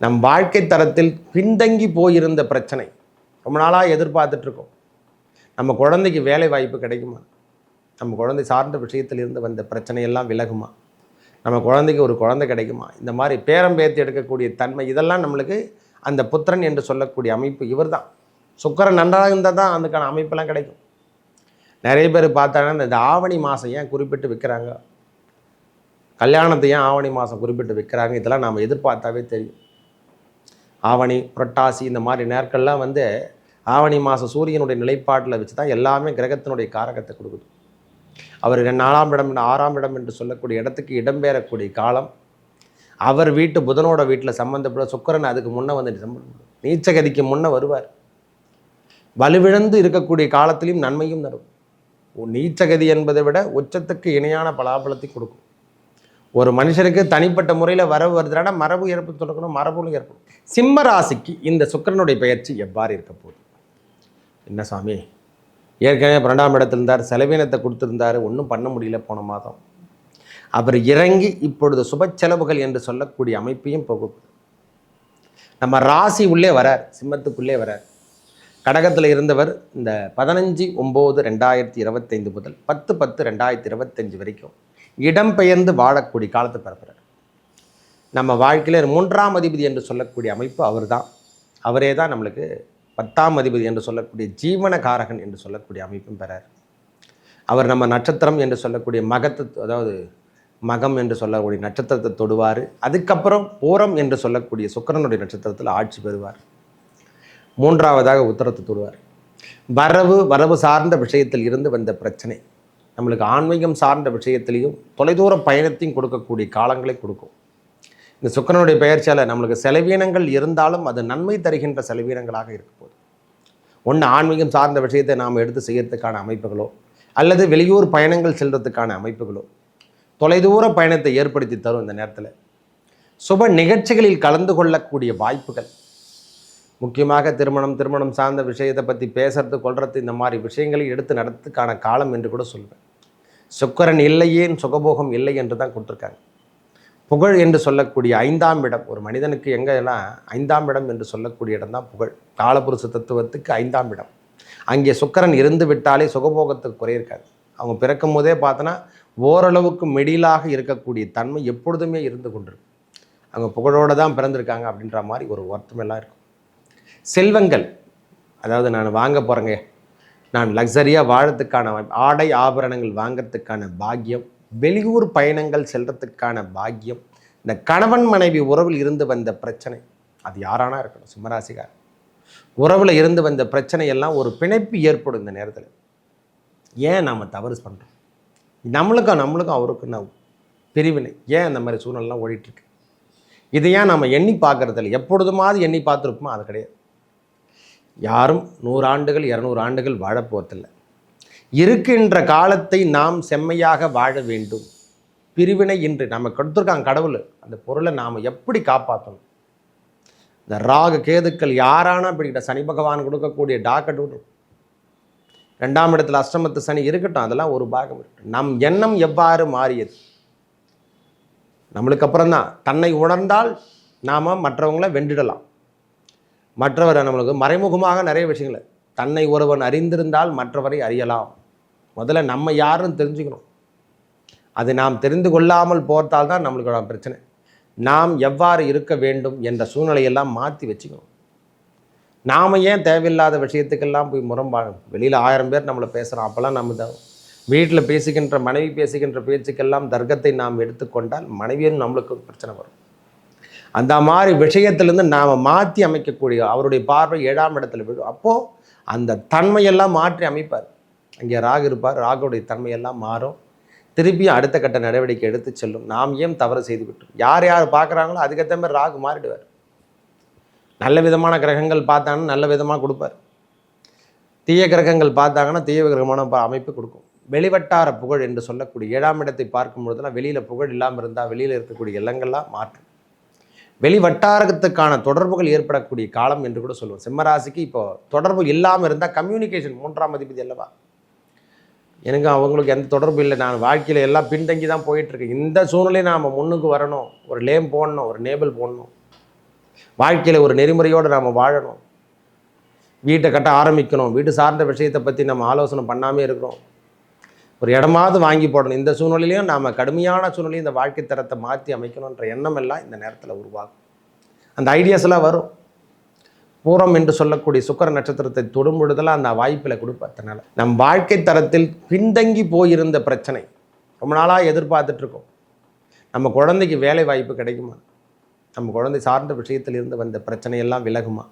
நம் வாழ்க்கை தரத்தில் பின்தங்கி போயிருந்த பிரச்சனை. ரொம்ப நாளாக எதிர்பார்த்துட்ருக்கோம். நம்ம குழந்தைக்கு வேலை வாய்ப்பு கிடைக்குமா? நம்ம குழந்தை சார்ந்த விஷயத்தில் இருந்து வந்த பிரச்சனையெல்லாம் விலகுமா? நம்ம குழந்தைக்கு ஒரு குழந்தை கிடைக்குமா? இந்த மாதிரி பேரம் பேர்த்து எடுக்கக்கூடிய தன்மை இதெல்லாம் நம்மளுக்கு அந்த புத்திரன் என்று சொல்லக்கூடிய அமைப்பு இவர் தான் சுக்கரன் நன்றாக இருந்தால் தான் அதுக்கான அமைப்பெல்லாம் கிடைக்கும். நிறைய பேர் பார்த்தாங்கன்னா இந்த ஆவணி மாதம் ஏன் குறிப்பிட்டு விற்கிறாங்க? கல்யாணத்தை ஏன் ஆவணி மாதம் குறிப்பிட்டு விற்கிறாங்க? இதெல்லாம் நாம் எதிர்பார்த்தாவே தெரியும். ஆவணி புரட்டாசி இந்த மாதிரி நேரங்கள்லாம் வந்து ஆவணி மாதம் சூரியனுடைய நிலைப்பாட்டில் வச்சு தான் எல்லாமே கிரகத்தினுடைய காரகத்தை கொடுக்குது. அவர் நாலாம் இடம் ஆறாம் இடம் என்று சொல்லக்கூடிய இடத்துக்கு இடம்பெறக்கூடிய காலம். அவர் வீட்டு புதனோட வீட்டில் சம்மந்தப்பட சுக்கிரன் அதுக்கு முன்னே வந்து நீச்சகதிக்கு முன்னே வருவார். வலுவிழந்து இருக்கக்கூடிய காலத்திலையும் நன்மையும் தரும். நீச்சகதி என்பதை விட உச்சத்துக்கு இணையான பலாபலத்தை கொடுக்கும். ஒரு மனுஷனுக்கு தனிப்பட்ட முறையில் வரவு வருதுனா மரபு இறப்பு தொடக்கணும் மரபும் ஏற்படும். சிம்ம ராசிக்கு இந்த சுக்கிரனுடைய பெயர்ச்சி எவ்வாறு இருக்க போகுது? என்ன சாமி? ஏற்கனவே பன்னெண்டாம் இடத்துல இருந்தார் செலவீனத்தை கொடுத்துருந்தாரு ஒன்றும் பண்ண முடியல போன மாதம். அவர் இறங்கி இப்பொழுது சுப செலவுகள் என்று சொல்லக்கூடிய அமைப்பையும் போகுது. நம்ம ராசி உள்ளே வரார் சிம்மத்துக்குள்ளே வரார். கடகத்தில் இருந்தவர் இந்த பதினஞ்சு ஒம்பது ரெண்டாயிரத்தி இருபத்தைந்து முதல் பத்து பத்து ரெண்டாயிரத்தி இருபத்தஞ்சு வரைக்கும் இடம்பெயர்ந்து வாழக்கூடிய காலத்தை பிறப்புறார் நம்ம வாழ்க்கையில் மூன்றாம் அதிபதி என்று சொல்லக்கூடிய அமைப்பு அவர்தான். அவரே தான் நம்மளுக்கு பத்தாம் அதிபதி என்று சொல்லக்கூடிய ஜீவனகாரகன் என்று சொல்லக்கூடிய அமைப்பும் பெறார். அவர் நம்ம நட்சத்திரம் என்று சொல்லக்கூடிய மகத்து அதாவது மகம் என்று சொல்லக்கூடிய நட்சத்திரத்தை தொடுவார். அதுக்கப்புறம் பூரம் என்று சொல்லக்கூடிய சுக்கிரனுடைய நட்சத்திரத்தில் ஆட்சி பெறுவார். மூன்றாவதாக உத்தரத்தை தொடுவார். வரவு வரவு சார்ந்த விஷயத்தில் இருந்து வந்த பிரச்சனை. நம்மளுக்கு ஆன்மீகம் சார்ந்த விஷயத்திலையும் தொலைதூர பயணத்தையும் கொடுக்கக்கூடிய காலங்களை கொடுக்கும். இந்த சுக்கரனுடைய பெயர்ச்சியால் நம்மளுக்கு செலவீனங்கள் இருந்தாலும் அது நன்மை தருகின்ற செலவீனங்களாக இருக்க போகுது. ஒன்று ஆன்மீகம் சார்ந்த விஷயத்தை நாம் எடுத்து செய்யறதுக்கான அமைப்புகளோ அல்லது வெளியூர் பயணங்கள் செல்றதுக்கான அமைப்புகளோ தொலைதூர பயணத்தை ஏற்படுத்தி தரும் இந்த நேரத்தில். சுப நிகழ்ச்சிகளில் கலந்து கொள்ளக்கூடிய வாய்ப்புகள். முக்கியமாக திருமணம் திருமணம் சார்ந்த விஷயத்தை பற்றி பேசுறது கொள்றது இந்த மாதிரி விஷயங்களை எடுத்து நடத்துக்கான காலம் என்று கூட சொல்வேன் சுக்கரன் இல்லையேன் சுகபோகம் இல்லை என்று தான் கொடுத்துருக்காங்க. புகழ் என்று சொல்லக்கூடிய ஐந்தாம் இடம். ஒரு மனிதனுக்கு எங்கெல்லாம் ஐந்தாம் இடம் என்று சொல்லக்கூடிய இடம் தான் புகழ். காலபுருஷ தத்துவத்துக்கு ஐந்தாம் இடம். அங்கே சுக்கரன் இருந்து விட்டாலே சுகபோகத்துக்கு குறை இருக்காது அவங்க பிறக்கும் போதே பார்த்தோன்னா ஓரளவுக்கு மெடிலாக இருக்கக்கூடிய தன்மை எப்பொழுதுமே இருந்து கொண்டிருக்கும். அவங்க புகழோடு தான் பிறந்திருக்காங்க அப்படின்ற மாதிரி ஒரு வருத்தமெல்லாம் இருக்கும். செல்வங்கள் அதாவது நான் வாங்க போகிறேங்க நான் லக்ஸரியாக வாழறதுக்கான ஆடை ஆபரணங்கள் வாங்கிறதுக்கான பாக்கியம் வெளியூர் பயணங்கள் செல்றதுக்கான பாக்கியம் இந்த கணவன் மனைவி உறவில் இருந்து வந்த பிரச்சனை அது யாரானா இருக்கணும் சிம்மராசிகார் உறவில் இருந்து வந்த பிரச்சனை எல்லாம் ஒரு பிணைப்பு ஏற்படும் இந்த நேரத்தில். ஏன் நாம் தவறு பண்ணுறோம் நம்மளுக்கும் நம்மளுக்கும் அவருக்கும் நான் பிரிவினை. ஏன் அந்த மாதிரி சூழ்நிலாம் ஓடிட்டுருக்கு? இதை ஏன் நம்ம எண்ணி பார்க்கறதில்ல எப்பொழுதுமாவது எண்ணி பார்த்துருப்போமா? அது கிடையாது. யாரும் நூறு ஆண்டுகள் இரநூறு ஆண்டுகள் வாழப்போவதில்லை. இருக்கின்ற காலத்தை நாம் செம்மையாக வாழ வேண்டும். பிரிவினை இன்று நம்ம கொடுத்துருக்காங்க கடவுள். அந்த பொருளை நாம் எப்படி காப்பாற்றணும் இந்த ராகு கேதுக்கள் யாரானா அப்படிக்கிட்ட சனி பகவான் கொடுக்கக்கூடிய டாக்கெட் விட்ரும் ரெண்டாம் இடத்துல அஷ்டமத்து சனி இருக்கட்டும் அதெல்லாம் ஒரு பாகம் இருக்கட்டும். நம் எண்ணம் எவ்வாறு மாறியது? நம்மளுக்கு அப்புறம் தான் தன்னை உணர்ந்தால் நாம் மற்றவங்கள வென்றிடலாம். மற்றவரை நம்மளுக்கு மறைமுகமாக நிறைய விஷயங்களை தன்னை ஒருவன் அறிந்திருந்தால் மற்றவரை அறியலாம். முதல்ல நம்ம யாருன்னு தெரிஞ்சுக்கணும். அது நாம் தெரிந்து கொள்ளாமல் போர்த்தால் தான் நம்மளுக்கு பிரச்சனை. நாம் எவ்வாறு இருக்க வேண்டும் என்ற சூழ்நிலையெல்லாம் மாற்றி வச்சுக்கணும். நாம் ஏன் தேவையில்லாத விஷயத்துக்கெல்லாம் போய் முரம்பாடும் வெளியில் ஆயிரம் பேர் நம்மளை பேசுகிறோம் அப்போல்லாம் நம்ம தான் வீட்டில் பேசுகின்ற மனைவி பேசுகின்ற பேச்சுக்கெல்லாம் தர்க்கத்தை நாம் எடுத்துக்கொண்டால் மனைவியும் நம்மளுக்கு பிரச்சனை வரும். அந்த மாதிரி விஷயத்திலேருந்து நாம் மாற்றி அமைக்கக்கூடிய அவருடைய பார்வை ஏழாம் இடத்துல விடும் அப்போது அந்த தன்மையெல்லாம் மாற்றி அமைப்பார். அங்கே ராகு இருப்பார். ராகுடைய தன்மையெல்லாம் மாறும். திருப்பியும் அடுத்த கட்ட நடவடிக்கை எடுத்து செல்லும். நாம் ஏன் தவறு செய்து விட்டோம் யார் யார் பார்க்குறாங்களோ அதுக்கேற்ற மாதிரி ராகு மாறிடுவார். நல்ல விதமான கிரகங்கள் பார்த்தாங்கன்னா நல்ல விதமாக கொடுப்பார். தீய கிரகங்கள் பார்த்தாங்கன்னா தீய கிரகமான அமைப்பு கொடுக்கும். வெளிவட்டார புகழ் என்று சொல்லக்கூடிய ஏழாம் இடத்தை பார்க்கும் பொழுதுலாம் வெளியில் புகழ் இல்லாமல் இருந்தால் வெளியில் இருக்கக்கூடிய இல்லங்கள்லாம் மாற்றும். வெளி வட்டாரத்துக்கான தொடர்புகள் ஏற்படக்கூடிய காலம் என்று கூட சொல்லுவோம். சிம்மராசிக்கு இப்போ தொடர்பு இல்லாமல் இருந்தால் கம்யூனிகேஷன் மூன்றாம் அதிபதி அல்லவா? எனக்கு அவங்களுக்கு எந்த தொடர்பு இல்லை. நான் வாழ்க்கையில் எல்லாம் பின்தங்கி தான் போயிட்டுருக்கேன். இந்த சூழ்நிலையை நாம் முன்னுக்கு வரணும். ஒரு லேம் போடணும் ஒரு நேபிள் போடணும். வாழ்க்கையில் ஒரு நெறிமுறையோடு நாம் வாழணும். வீட்டை கட்ட ஆரம்பிக்கணும். வீடு சார்ந்த விஷயத்தை பற்றி நம்ம ஆலோசனை பண்ணாமே இருக்கிறோம். ஒரு இடமாவது வாங்கி போடணும். இந்த சூழ்நிலையிலையும் நாம் கடுமையான சூழ்நிலையும் இந்த வாழ்க்கை தரத்தை மாற்றி அமைக்கணுன்ற எண்ணம் எல்லாம் இந்த நேரத்தில் உருவாகும். அந்த ஐடியாஸ் எல்லாம் வரும். பூரம் என்று சொல்லக்கூடிய சுக்கர நட்சத்திரத்தை தொடும் பொழுதெல்லாம் அந்த வாய்ப்பில் கொடுப்பதனால நம் வாழ்க்கை தரத்தில் பின்தங்கி போயிருந்த பிரச்சனை ரொம்ப நாளாக எதிர்பார்த்துட்ருக்கோம் நம்ம குழந்தைக்கு வேலை வாய்ப்பு கிடைக்குமா? நம்ம குழந்தை சார்ந்த விஷயத்தில் இருந்து வந்த பிரச்சனையெல்லாம் விலகுமா?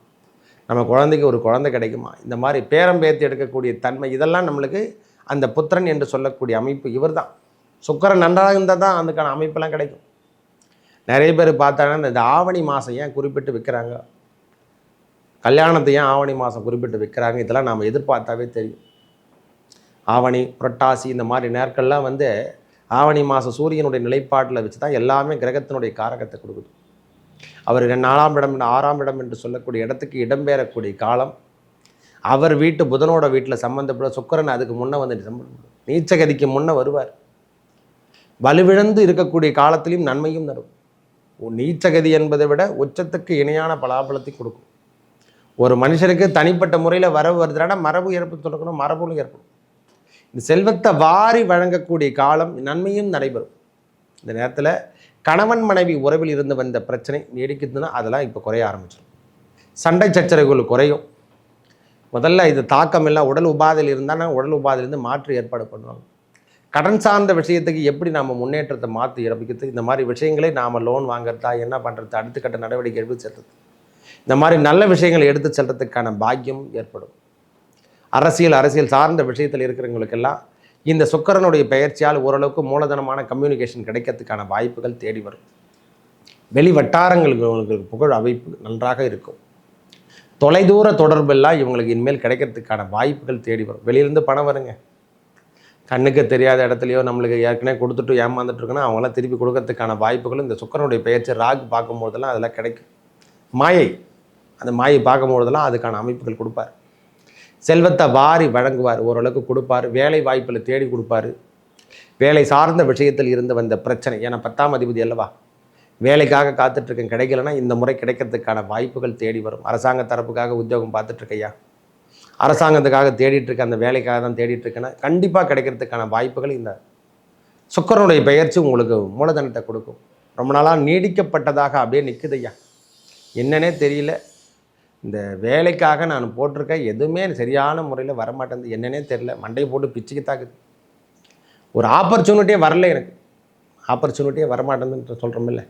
நம்ம குழந்தைக்கு ஒரு குழந்தை கிடைக்குமா? இந்த மாதிரி பேரம் பேர்த்து எடுக்கக்கூடிய தன்மை இதெல்லாம் நம்மளுக்கு அந்த புத்திரன் என்று சொல்லக்கூடிய அமைப்பு இவர் தான் சுக்கரன் நன்றாக இருந்தால் தான் அதுக்கான அமைப்பெல்லாம் கிடைக்கும். நிறைய பேர் பார்த்தாங்கன்னா இந்த ஆவணி மாதம் ஏன் குறிப்பிட்டு விற்கிறாங்க கல்யாணத்தை ஏன் ஆவணி மாதம் குறிப்பிட்டு விற்கிறாங்க இதெல்லாம் நாம் எதிர்பார்த்தாவே தெரியும். ஆவணி புரட்டாசி இந்த மாதிரி நேர்கள்லாம் வந்து ஆவணி மாதம் சூரியனுடைய நிலைப்பாட்டில் வச்சு தான் எல்லாமே கிரகத்தினுடைய காரகத்தை கொடுக்குது. அவர் நாலாம் இடம் ஆறாம் இடம் என்று சொல்லக்கூடிய இடத்துக்கு இடம்பெறக்கூடிய காலம் அவர் வீட்டு புதனோட வீட்டில் சம்மந்தப்பட சுக்கரன் அதுக்கு முன்னே வந்து நீச்சகதிக்கு முன்னே வருவார். வலுவிழந்து இருக்கக்கூடிய காலத்திலையும் நன்மையும் தரும். நீச்சகதி என்பதை விட உச்சத்துக்கு இணையான பலாபலத்தை கொடுக்கும். ஒரு மனுஷனுக்கு தனிப்பட்ட முறையில் வரவு வருதுனா மரபு ஏற்பு தொடக்கணும் மரபுகளும் ஏற்படும். இந்த செல்வத்தை வாரி வழங்கக்கூடிய காலம் நன்மையும் நடைபெறும். இந்த நேரத்தில் கணவன் மனைவி உறவில் இருந்து வந்த பிரச்சனை நீடிக்குதுன்னா அதெல்லாம் இப்போ குறைய ஆரம்பிச்சிடும் சண்டை சச்சரவுகள் குறையும். முதல்ல இது தாக்கம் இல்லை உடல் உபாதையில் இருந்தால் உடல் உபாதையிலேருந்து மாற்று ஏற்பாடு பண்ணுவாங்க கடன் சார்ந்த விஷயத்துக்கு எப்படி நாம் முன்னேற்றத்தை மாற்றி இறப்பிக்கிறது இந்த மாதிரி விஷயங்களை நாம் லோன் வாங்குறதா என்ன பண்ணுறது அடுத்த கட்ட நடவடிக்கை எடுத்து செல்றது. இந்த மாதிரி நல்ல விஷயங்களை எடுத்து செல்றதுக்கான பாக்கியம் ஏற்படும். அரசியல் அரசியல் சார்ந்த விஷயத்தில் இருக்கிறவங்களுக்கெல்லாம் இந்த சுக்கரனுடைய பெயர்ச்சியால் ஓரளவுக்கு மூலதனமான கம்யூனிகேஷன் கிடைக்கிறதுக்கான வாய்ப்புகள் தேடி வரும். வெளி வட்டாரங்களுக்கு புகழ் அமைப்பு நன்றாக இருக்கும். தொலைதூர தொடர்பெல்லாம் இவங்களுக்கு இனிமேல் கிடைக்கிறதுக்கான வாய்ப்புகள் தேடி வரும். வெளியிலேருந்து பணம் வருங்க. கண்ணுக்கு தெரியாத இடத்துலையோ நம்மளுக்கு ஏற்கனவே கொடுத்துட்டு ஏமாந்துட்டுருக்கோன்னா அவங்களாம் திருப்பி கொடுக்கறதுக்கான வாய்ப்புகளும் இந்த சுக்கரனுடைய பெயர்ச்சி ராகு பார்க்கும்போதெல்லாம் அதெல்லாம் கிடைக்கும். மாயை அந்த மாயை பார்க்கும்போதெல்லாம் அதுக்கான அமைப்புகள் கொடுப்பார். செல்வத்தை வாரி வழங்குவார் ஓரளவுக்கு கொடுப்பார். வேலை வாய்ப்பில் தேடி கொடுப்பாரு. வேலை சார்ந்த விஷயத்தில் இருந்து வந்த பிரச்சனை ஏன்னா பத்தாம் அதிபதி அல்லவா? வேலைக்காக காத்துட்ருக்கேன். கிடைக்கலன்னா இந்த முறை கிடைக்கிறதுக்கான வாய்ப்புகள் தேடி வரும். அரசாங்க தரப்புக்காக உத்தியோகம் பார்த்துட்ருக்கையா? அரசாங்கத்துக்காக தேடிட்டுருக்க அந்த வேலைக்காக தான் தேடிட்டு இருக்கேன்னா கண்டிப்பாக கிடைக்கிறதுக்கான வாய்ப்புகள் இந்த சுக்கரனுடைய பெயர்ச்சி உங்களுக்கு மூலதனத்தை கொடுக்கும். ரொம்ப நாளாக நீடிக்கப்பட்டதாக அப்படியே நிற்குது ஐயா என்னன்னே தெரியல. இந்த வேலைக்காக நான் போட்டிருக்க எதுவுமே சரியான முறையில் வரமாட்டேங்குது. என்னன்னே தெரியல. மண்டையை போட்டு பிச்சுக்கு தாக்குது. ஒரு ஆப்பர்ச்சுனிட்டியே வரல எனக்கு. ஆப்பர்ச்சுனிட்டியே வரமாட்டேங்குதுன்ற சொல்கிறோமில்ல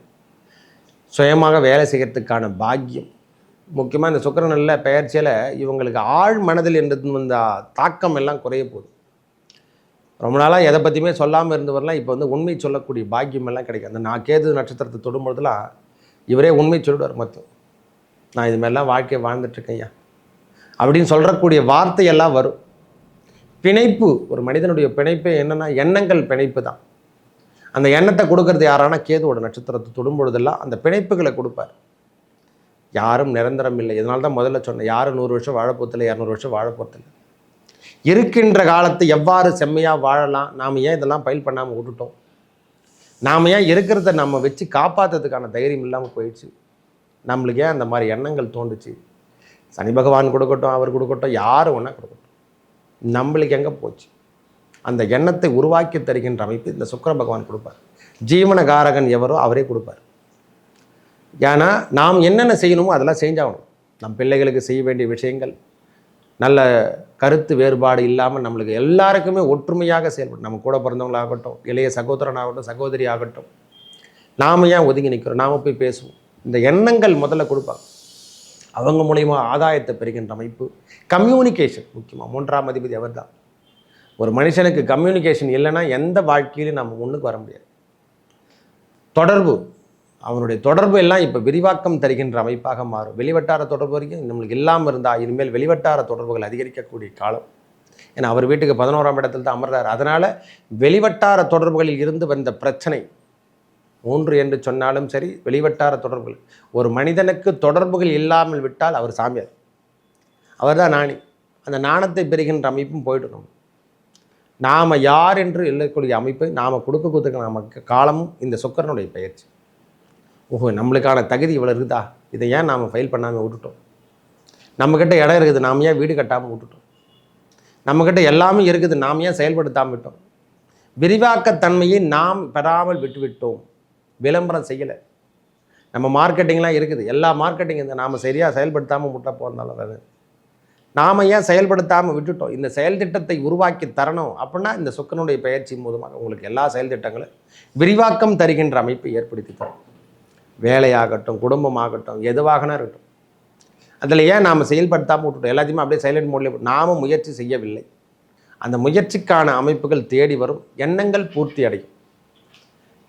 சுயமாக வேலை செய்கிறதுக்கான பாக்கியம். முக்கியமாக இந்த சுக்கரனில் பெயர்ச்சியில் இவங்களுக்கு ஆழ் மனதில் இருந்து வந்த தாக்கம் எல்லாம் குறைய போகுது. ரொம்ப நாளாக எதை பற்றியுமே சொல்லாமல் இருந்தவரெலாம் இப்போ வந்து உண்மை சொல்லக்கூடிய பாக்கியம் எல்லாம் கிடைக்கும். அந்த நான் கேது நட்சத்திரத்தை தொடும்பொழுதுலாம் இவரே உண்மை சொல்லிடுவார் மொத்தம். நான் இது மாதிரிலாம் வாழ்க்கையை வாழ்ந்துட்டுருக்கேன் ஐயா. அப்படின்னு சொல்கிறக்கூடிய வார்த்தையெல்லாம் வரும். பிணைப்பு ஒரு மனிதனுடைய பிணைப்பே என்னென்னா எண்ணங்கள் பிணைப்பு தான். அந்த எண்ணத்தை கொடுக்கறது யாரானா கேதுவோட நட்சத்திரத்தை தொடும்பொழுதெல்லாம் அந்த பிணைப்புகளை கொடுப்பார். யாரும் நிரந்தரம் இல்லை. இதனால தான் முதல்ல சொன்னேன் யாரும் நூறு வருஷம் வாழப்போத்தில் இரநூறு வருஷம் வாழப்போத்தில் இருக்கின்ற காலத்தை எவ்வாறு செம்மையாக வாழலாம் நாம் ஏன் இதெல்லாம் பயில் பண்ணாமல் விட்டுட்டோம்? நாம் ஏன் இருக்கிறத நம்ம வச்சு காப்பாற்றுறதுக்கான தைரியம் இல்லாமல் போயிடுச்சு. நம்மளுக்கு ஏன் அந்த மாதிரி எண்ணங்கள் தோண்டுச்சு சனி பகவான் கொடுக்கட்டும் அவர் கொடுக்கட்டும் யார் ஒன்றா கொடுக்கட்டும். நம்மளுக்கு எங்கே போச்சு? அந்த எண்ணத்தை உருவாக்கி தருகின்ற அமைப்பு இந்த சுக்கர பகவான் கொடுப்பார். ஜீவனகாரகன் எவரோ அவரே கொடுப்பார். ஏன்னா நாம் என்னென்ன செய்யணுமோ அதெல்லாம் செஞ்சாகணும். நம் பிள்ளைகளுக்கு செய்ய வேண்டிய விஷயங்கள் நல்ல கருத்து வேறுபாடு இல்லாமல் நம்மளுக்கு எல்லாருக்குமே ஒற்றுமையாக செயல்படும். நம்ம கூட பிறந்தவங்களாகட்டும் இளைய சகோதரன் ஆகட்டும் சகோதரி ஆகட்டும். நாம் ஏன் ஒதுங்கி நிற்கிறோம் நாம் போய் பேசுவோம். இந்த எண்ணங்கள் முதல்ல கொடுப்பாங்க. அவங்க மூலயமா ஆதாயத்தை பெறுகின்ற அமைப்பு. கம்யூனிகேஷன் முக்கியமாக மூன்றாம் அதிபதி அவர் தான் ஒரு மனுஷனுக்கு கம்யூனிகேஷன் இல்லைன்னா எந்த வாழ்க்கையிலும் நம்ம முன்னுக்கு வர முடியாது. தொடர்பு அவனுடைய தொடர்பு எல்லாம் இப்போ விரிவாக்கம் தருகின்ற அமைப்பாக மாறும். வெளிவட்டார தொடர்பு வரைக்கும் நம்மளுக்கு இல்லாமல் இருந்தால் இனிமேல் வெளிவட்டார தொடர்புகள் அதிகரிக்கக்கூடிய காலம். ஏன்னா அவர் வீட்டுக்கு பதினோராம் இடத்துல தான் அமர்றார். அதனால் வெளிவட்டார தொடர்புகளில் இருந்து வந்த பிரச்சனை மூன்று என்று சொன்னாலும் சரி வெளிவட்டார தொடர்புகள். ஒரு மனிதனுக்கு தொடர்புகள் இல்லாமல் விட்டால் அவர் சாமியார். அவர் தான் நாணி. அந்த நாணத்தை பெறுகின்ற அமைப்பும் போயிடணும் நாம் யார் என்று இல்லக்கூடிய அமைப்பை நாம் கொடுக்க கொடுத்துக்க நமக்கு காலமும் இந்த சுக்கரனுடைய பயிற்சி ஓஹோ நம்மளுக்கான தகுதி இவ்வளோ இருக்குதா? இதை ஏன் நாம் ஃபைல் பண்ணாமல் விட்டுட்டோம்? நம்மக்கிட்ட இடம் இருக்குது நாம் ஏன் வீடு கட்டாமல் விட்டுட்டோம்? நம்மக்கிட்ட எல்லாமே இருக்குது நாம் ஏன் செயல்படுத்தாமல் விட்டோம்? விரிவாக்கத்தன்மையை நாம் பெறாமல் விட்டுவிட்டோம் விளம்பரம் செய்யலை. நம்ம மார்க்கெட்டிங்லாம் இருக்குது. எல்லா மார்க்கெட்டிங் இந்த நாம் சரியாக செயல்படுத்தாமல் முட்டை போகிறதுனால வேறு நாம் ஏன் செயல்படுத்தாமல் விட்டுட்டோம்? இந்த செயல் திட்டத்தை உருவாக்கி தரணும் அப்படின்னா இந்த சொக்கனுடைய பயிற்சி மூலமாக உங்களுக்கு எல்லா செயல் திட்டங்களும் விரிவாக்கம் தருகின்ற அமைப்பை ஏற்படுத்தி தரும். வேலையாகட்டும் குடும்பமாகட்டும் எதுவாகனா இருக்கட்டும். அதில் ஏன் நாம் செயல்படுத்தாமல் விட்டுட்டோம்? எல்லாத்தையுமே அப்படியே சைலண்ட் மோட்லேயே நாம முயற்சி செய்யவில்லை. அந்த முயற்சிக்கான அமைப்புகள் தேடி வரும் எண்ணங்கள் பூர்த்தி அடையும்.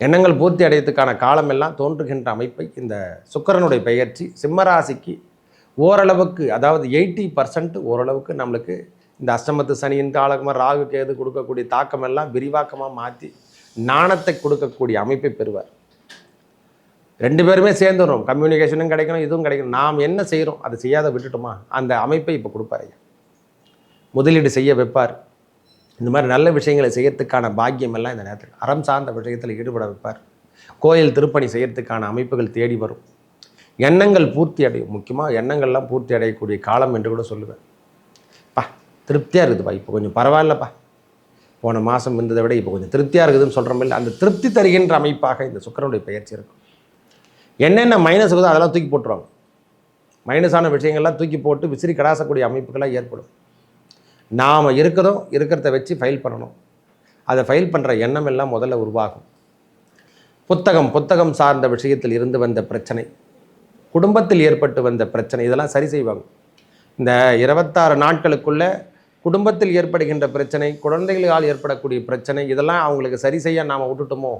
எண்ணங்கள் பூர்த்தி அடையத்துக்கான காலமெல்லாம் தோன்றுகின்ற அமைப்பை இந்த சுக்கிரனுடைய பெயர்ச்சி சிம்மராசிக்கு ஓரளவுக்கு அதாவது எயிட்டி பர்சன்ட் ஓரளவுக்கு நம்மளுக்கு இந்த அஷ்டமத்து சனியின் காலகமாக ராகு கேது கொடுக்கக்கூடிய தாக்கம் எல்லாம் விரிவாக்கமாக மாற்றி நாணத்தை கொடுக்கக்கூடிய அமைப்பை பெறுவார். ரெண்டு பேருமே சேர்ந்துடும் கம்யூனிகேஷனும் கிடைக்கணும் இதுவும் கிடைக்கணும். நாம் என்ன செய்கிறோம் அதை செய்யாத விட்டுட்டோமா? அந்த அமைப்பை இப்போ கொடுப்பாரு முதலீடு செய்ய வைப்பார். இந்த மாதிரி நல்ல விஷயங்களை செய்யறதுக்கான பாக்கியம் எல்லாம் இந்த நேரத்தில் அறம் சார்ந்த விஷயத்தில் ஈடுபட வைப்பார். கோயில் திருப்பணி செய்யறதுக்கான அமைப்புகள் தேடி வரும். எண்ணங்கள் பூர்த்தி அடையும். முக்கியமாக எண்ணங்கள்லாம் பூர்த்தி அடையக்கூடிய காலம் என்று கூட சொல்லுவேன். பா திருப்தியாக இருக்குதுப்பா இப்போ கொஞ்சம் பரவாயில்லப்பா. போன மாதம் இருந்ததை விட இப்போ கொஞ்சம் திருப்தியாக இருக்குதுன்னு சொல்கிறோமில்ல அந்த திருப்தி தருகின்ற அமைப்பாக இந்த சுக்கரனுடைய பயிற்சி இருக்கும். என்னென்ன மைனஸ் இருக்குதோ அதெல்லாம் தூக்கி போட்டுருவாங்க. மைனஸான விஷயங்கள்லாம் தூக்கி போட்டு விசிறி கடாசக்கூடிய அமைப்புகளாக ஏற்படும். நாம் இருக்கிறதும் இருக்கிறத வச்சு ஃபைல் பண்ணணும். அதை ஃபைல் பண்ணுற எண்ணம் எல்லாம் முதல்ல உருவாகும். புத்தகம் புத்தகம் சார்ந்த விஷயத்தில் இருந்து வந்த பிரச்சனை. குடும்பத்தில் ஏற்பட்டு வந்த பிரச்சனை இதெல்லாம் சரி செய்வாங்க. இந்த இருபத்தாறு நாட்களுக்குள்ள குடும்பத்தில் ஏற்படுகின்ற பிரச்சனை குழந்தைகளால் ஏற்படக்கூடிய பிரச்சனை இதெல்லாம் அவங்களுக்கு சரி செய்ய நாம் விட்டுட்டோமோ?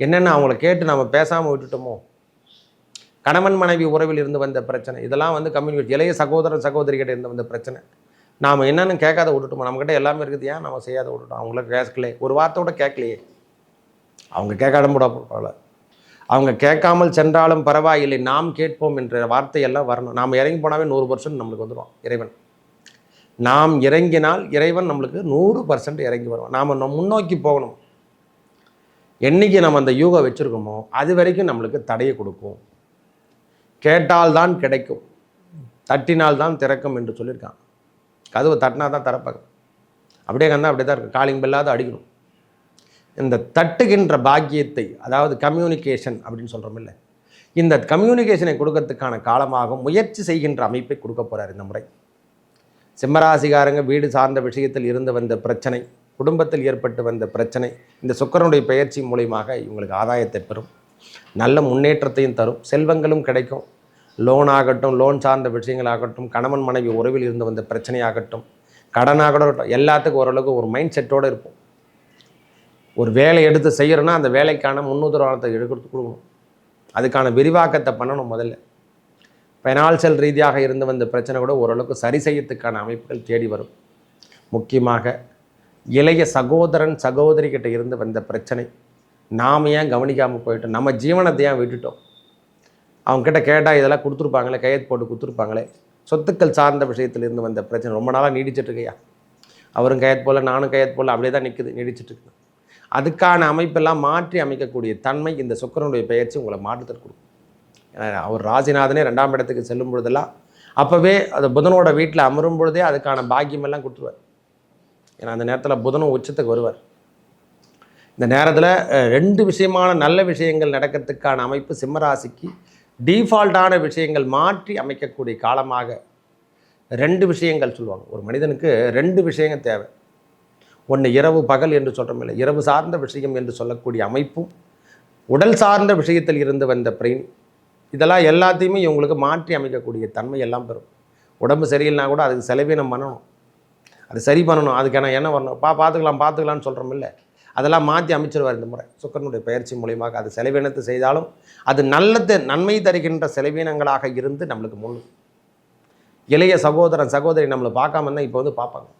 என்னென்ன அவங்கள கேட்டு நாம் பேசாமல் விட்டுட்டோமோ? கணவன் மனைவி உறவில் இருந்து வந்த பிரச்சனை இதெல்லாம் வந்து கம்யூனிகேட் இளைய சகோதரன் சகோதரிகிட்ட இருந்து வந்த பிரச்சனை. நாம் என்னென்னு கேட்காத விட்டுட்டோமோ? நம்மக்கிட்ட எல்லாமே இருக்குது ஏன் நம்ம செய்யாத விட்டுட்டோம்? அவங்கள கேட்கலையே. ஒரு வார்த்தையோட கேட்கலையே. அவங்க கேட்காத கூட பரவாயில்ல அவங்க கேட்காமல் சென்றாலும் பரவாயில்லை நாம் கேட்போம் என்ற வார்த்தையெல்லாம் வரணும். நாம் இறங்கி போனாவே நூறு பர்சன்ட் நம்மளுக்கு வந்துடும் இறைவன். நாம் இறங்கினால் இறைவன் நம்மளுக்கு நூறு பர்சன்ட் இறங்கி வருவான். நாம் நம்ம முன்னோக்கி போகணும். என்னைக்கு நம்ம அந்த யூகா வச்சுருக்கோமோ அது வரைக்கும் நம்மளுக்கு தடையை கொடுக்கும். கேட்டால்தான் கிடைக்கும். தட்டினால்தான் திறக்கும் என்று சொல்லியிருக்கான். கதவை தட்டினா தான் திறப்பாங்க. அப்படியே கந்தா அப்படியே தான் இருக்கும். காலிங் பெல்லாத அடிக்கணும். இந்த தட்டுகின்ற பாக்கியத்தை அதாவது கம்யூனிகேஷன் அப்படின்னு சொல்கிறோம் இல்லை இந்த கம்யூனிகேஷனை கொடுக்கறதுக்கான காலமாக முயற்சி செய்கின்ற அமைப்பை கொடுக்க போகிறார் இந்த முறை. சிம்மராசிகாரங்க வீடு சார்ந்த விஷயத்தில் இருந்து வந்த பிரச்சனை குடும்பத்தில் ஏற்பட்டு வந்த பிரச்சனை இந்த சுக்கரனுடைய பயிற்சி மூலியமாக இவங்களுக்கு ஆதாயத்தை பெறும். நல்ல முன்னேற்றத்தையும் தரும். செல்வங்களும் கிடைக்கும். லோன் ஆகட்டும் லோன் சார்ந்த விஷயங்களாகட்டும் கணவன் மனைவி உறவில் இருந்து வந்த பிரச்சனையாகட்டும் கடனாகட்டும் எல்லாத்துக்கும் ஓரளவுக்கு ஒரு மைண்ட் செட்டோடு இருப்போம். ஒரு வேலை எடுத்து செய்கிறோன்னா அந்த வேலைக்கான முன்னுதாரணத்தை எடுக்கிறது கொடுக்கணும். அதுக்கான விரிவாக்கத்தை பண்ணணும் முதல்ல. பெனால்சல் ரீதியாக இருந்து வந்த பிரச்சனை கூட ஓரளவுக்கு சரி செய்யறதுக்கான அமைப்புகள் தேடி வரும். முக்கியமாக இளைய சகோதரன் சகோதரி கிட்ட இருந்து வந்த பிரச்சனை. நாம் ஏன் கவனிக்காமல் போயிட்டோம்? நம்ம ஜீவனத்தை ஏன் விட்டுட்டோம்? அவங்கக்கிட்ட கேட்டால் இதெல்லாம் கொடுத்துருப்பாங்களே கையெழுத்து போட்டு கொடுத்துருப்பாங்களே? சொத்துக்கள் சார்ந்த விஷயத்துலேருந்து வந்த பிரச்சனை ரொம்ப நாளாக நீடிச்சிட்டு இருக்கையா? அவரும் கையெழுத்து போல நானும் கையெழுத்து போல அப்படியே தான் நிற்குது நீடிச்சிட்ருக்கு அதுக்கான அமைப்பெல்லாம் மாற்றி அமைக்கக்கூடிய தன்மை இந்த சுக்கரனுடைய பெயர்ச்சி உங்களை மாற்றத்திற்கு கொடுக்கும். ஏன்னா அவர் ராசிநாதனே ரெண்டாம் இடத்துக்கு செல்லும் பொழுதெல்லாம் அப்போவே அது புதனோட வீட்டில் அமரும் பொழுதே அதுக்கான பாக்கியமெல்லாம் கொடுத்துருவார். ஏன்னா அந்த நேரத்தில் புதனும் உச்சத்துக்கு வருவார். இந்த நேரத்தில் ரெண்டு விஷயமான நல்ல விஷயங்கள் நடக்கிறதுக்கான அமைப்பு சிம்மராசிக்கு டீஃபால்ட்டான விஷயங்கள் மாற்றி அமைக்கக்கூடிய காலமாக ரெண்டு விஷயங்கள் சொல்லுவாங்க. ஒரு மனிதனுக்கு ரெண்டு விஷயங்கள் தேவை. ஒன்று இரவு பகல் என்று சொல்கிறோம் இல்லை இரவு சார்ந்த விஷயம் என்று சொல்லக்கூடிய அமைப்பும் உடல் சார்ந்த விஷயத்தில் இருந்து வந்த பிரெயின் இதெல்லாம் எல்லாத்தையுமே இவங்களுக்கு மாற்றி அமைக்கக்கூடிய தன்மை எல்லாம் பெறும். உடம்பு சரியில்லைனா கூட அதுக்கு செலவீனம் பண்ணணும். அது சரி பண்ணணும். அதுக்கான என்ன வரணும்? பா பார்த்துக்கலாம் பார்த்துக்கலாம்னு சொல்கிறோம் இல்லை. அதெல்லாம் மாற்றி அமைச்சிருவார் இந்த முறை. சுக்கரனுடைய பயிற்சி மூலியமாக அது செலவீனத்தை செய்தாலும் அது நல்லது நன்மை தருகின்ற செலவீனங்களாக இருந்து நம்மளுக்கு முன் இளைய சகோதரன் சகோதரி நம்மளை பார்க்காம இருந்தால் இப்போ வந்து பார்ப்பாங்க.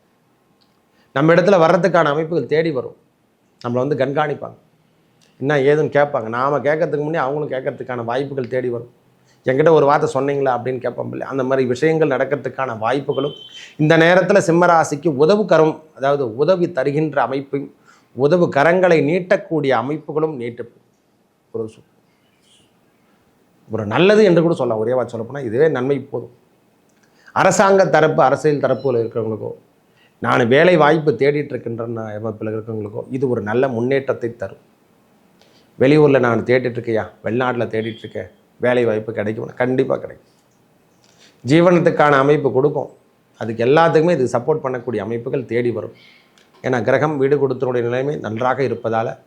நம்ம இடத்துல வர்றதுக்கான அமைப்புகள் தேடி வரும். நம்மளை வந்து கண்காணிப்பாங்க. என்ன ஏதுன்னு கேட்பாங்க. நாம் கேட்கறதுக்கு முன்னே அவங்களும் கேட்கறதுக்கான வாய்ப்புகள் தேடி வரும். என்கிட்ட ஒரு வார்த்தை சொன்னீங்களா அப்படின்னு கேட்போம் இல்லை அந்த மாதிரி விஷயங்கள் நடக்கிறதுக்கான வாய்ப்புகளும் இந்த நேரத்தில் சிம்மராசிக்கு உதவு கரம் அதாவது உதவி தருகின்ற அமைப்பையும் உதவு கரங்களை நீட்டக்கூடிய அமைப்புகளும் நீட்டு ஒரு ஒரு நல்லது என்று கூட சொல்லலாம். ஒரே வார்த்தை சொல்லப்போனால் இதுவே நன்மை போதும். அரசாங்க தரப்பு அரசியல் தரப்புகள் இருக்கிறவங்களுக்கோ நான் வேலை வாய்ப்பு தேடிட்டு இருக்கின்ற அமைப்பில் இருக்கிறவங்களுக்கோ இது ஒரு நல்ல முன்னேற்றத்தை தரும். வெளியூரில் நான் தேடிட்டுருக்கையா? வெளிநாட்டில் தேடிட்டுருக்கேன். வேலை வாய்ப்பு கிடைக்கும். கண்டிப்பாக கிடைக்கும். ஜீவனத்துக்கான அமைப்பு கொடுக்கும். அதுக்கு எல்லாத்துக்குமே இது சப்போர்ட் பண்ணக்கூடிய அமைப்புகள் தேடி வரும். ஏன்னா கிரகம் வீடு கொடுத்தனுடைய நிலைமை நன்றாக இருப்பதால்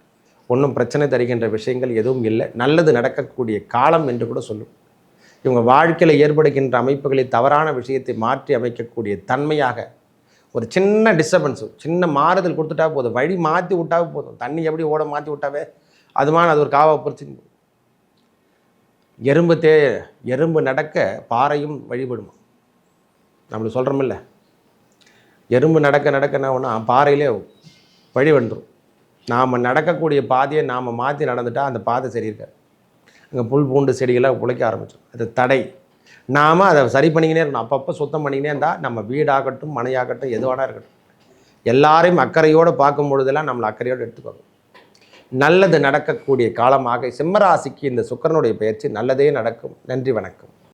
ஒன்றும் பிரச்சனை தருகின்ற விஷயங்கள் எதுவும் இல்லை. நல்லது நடக்கக்கூடிய காலம் என்று கூட சொல்லும். இவங்க வாழ்க்கையில் ஏற்படுகின்ற அமைப்புகளை தவறான விஷயத்தை மாற்றி அமைக்கக்கூடிய தன்மையாக ஒரு சின்ன டிஸ்டர்பன்ஸு சின்ன மாறுதல் கொடுத்துட்டா போதும். வழி மாற்றி விட்டாவே போதும். தண்ணி எப்படி ஓட மாற்றி விட்டாவே? அதுமான அது ஒரு காவை பிரச்சனை எறும்பு தே எறும்பு நடக்க பாறையும் வழிபடுமா? நம்மளுக்கு சொல்கிறோமில்ல எறும்பு நடக்க நடக்க என்ன ஒன்றா பாறையிலே வழி வந்துடும் நாம் நடக்கக்கூடிய பாதையை நாம் மாற்றி நடந்துட்டால் அந்த பாதை சரி இருக்காது அங்கே புல் பூண்டு செடிகளாக உழைக்க ஆரம்பிச்சிடும் அது தடை. நாம் அதை சரி பண்ணிக்கினே இருக்கணும். அப்பப்போ சுத்தம் பண்ணிக்கினே இருந்தால் நம்ம வீடாகட்டும் மனையாகட்டும் எதுவானா இருக்கட்டும். எல்லாரையும் அக்கறையோடு பார்க்கும் பொழுதெல்லாம் நம்மளை அக்கறையோடு எடுத்துக்கணும் நல்லது நடக்கக்கூடிய காலமாக சிம்மராசிக்கு இந்த சுக்கரனுடைய பயிற்சி நல்லதே நடக்கும். நன்றி வணக்கம்.